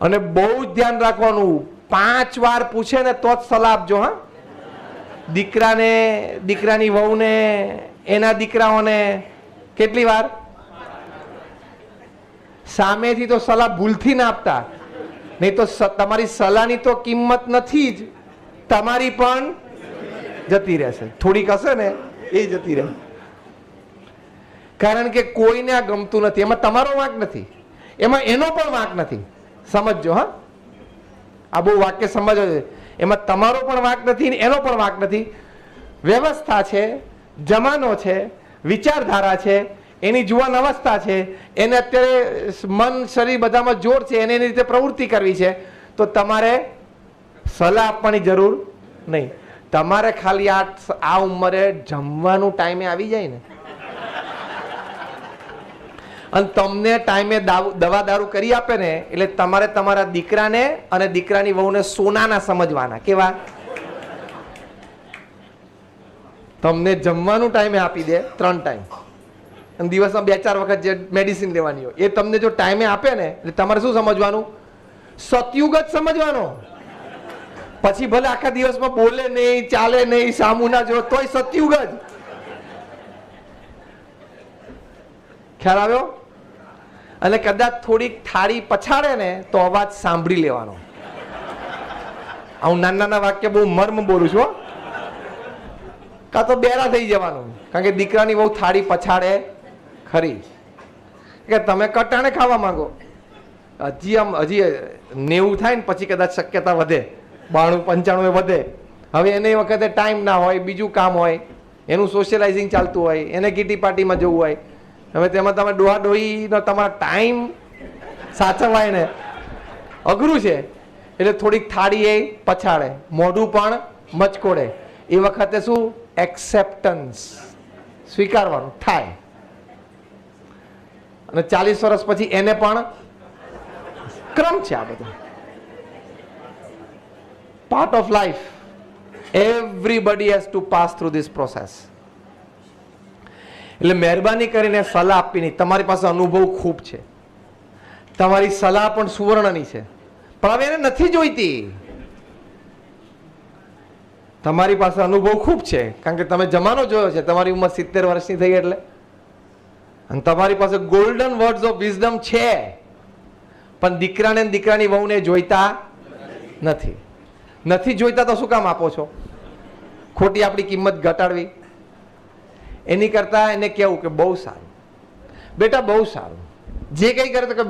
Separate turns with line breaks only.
અને બહુ જ ધ્યાન રાખવાનું. પાંચ વાર પૂછે ને તો જ સલાહ આપજો, હા? દીકરાને, દીકરાની વહુને, એના દીકરાઓને. કેટલી વાર? સામેથી તો સલાહ ભૂલથી ના આપતા. નહીં તો તમારી સલાહની તો કિંમત નથી જ. તમારી પણ જતી રહેશે. થોડીક હશે ને, એ જતી રહે. કારણ કે કોઈને આ ગમતું નથી. એમાં તમારો વાંક નથી. એમાં એનો પણ વાંક નથી. સમજજો, હા? આ બહુ વાક્ય સમજો એમાં તમારો પણ વાંક નથી એનો પણ વાંક નથી. વ્યવસ્થા છે, જમાનો છે, વિચારધારા છે, એની જુવાન અવસ્થા છે, એને અત્યારે મન, શરીર બધામાં જોર છે, એને એની રીતે પ્રવૃત્તિ કરવી છે, તો તમારે સલાહ આપવાની જરૂર નહીં. તમારે ખાલી આ આ ઉંમરે જમવાનું ટાઈમે આવી જાય ને. અને તમને ટાઈમે દવા દારૂ કરી આપે ને, એટલે તમારે તમારા દીકરાને અને દીકરાની વહુને સોનાના સમજવાના. કેવા તમને જમવાનું ટાઈમે આપી દે, ત્રણ ટાઈમ. અને દિવસમાં બે ચાર વખત જે મેડિસિન લેવાની હોય, એ તમને જો ટાઈમે આપે ને, એટલે તમારે શું સમજવાનું? સતયુગ જ સમજવાનો. પછી ભલે આખા દિવસમાં બોલે નહીં, ચાલે નહીં, સામુ ના જો તોય સતયુગ જ. ખ્યાલ આવ્યો? અને કદાચ થોડીક થાળી પછાડે ને તો અવાજ સાંભળી લેવાનો. હું નાના નાના વાક્ય બહુ મર્મ બોલું છું કાં તો બેરા થઈ જવાનું, કારણ કે દીકરાની બહુ થાળી પછાડે, ખરી. કે તમે કટાણે ખાવા માંગો. હજી આમ, હજી નેવું થાય ને પછી કદાચ શક્યતા વધે, બાણું, પંચાણું વધે. હવે એને વખતે ટાઈમ ના હોય, બીજું કામ હોય, એનું સોશિયલાઇઝિંગ ચાલતું હોય, એને કીટી પાર્ટીમાં જવું હોય હવે તેમાં તમે ડોહા ડોહીનો તમારો ટાઈમ સાચવાય ને. અઘરું છે. એટલે થોડીક થાળી એ પછાડે. મોઢું પણ મચકોડે. એ વખતે શું? એક્સેપ્ટન્સ સ્વીકારવાનું. થાય. અને ચાલીસ વર્ષ પછી એને પણ ક્રમ છે આ બધું. Part of life everybody has to pass through this process એટલે મહેરબાની કરીને સલાહ આપીની તમારી પાસે અનુભવ ખૂબ છે. તમારી સલાહ પણ સુવર્ણની છે. પણ હવે એને નથી જોઈતી. તમારી પાસે અનુભવ ખૂબ છે. કારણ કે તમે જમાનો જોયો છે. તમારી ઉંમર સિત્તેર વર્ષની થઈ એટલે. અને તમારી પાસે ગોલ્ડન વર્ડ્સ ઓફ વિઝડમ છે. પણ દીકરાને દીકરાની વહુને જોઈતા નથી. નથી જોઈતા તો શું કામ આપો છો? ખોટી આપણી કિંમત ઘટાડવી. એની કરતા એને કેવું કે બહુ સારું. બેટા, બહુ સારું. જે કંઈ કરે તો કે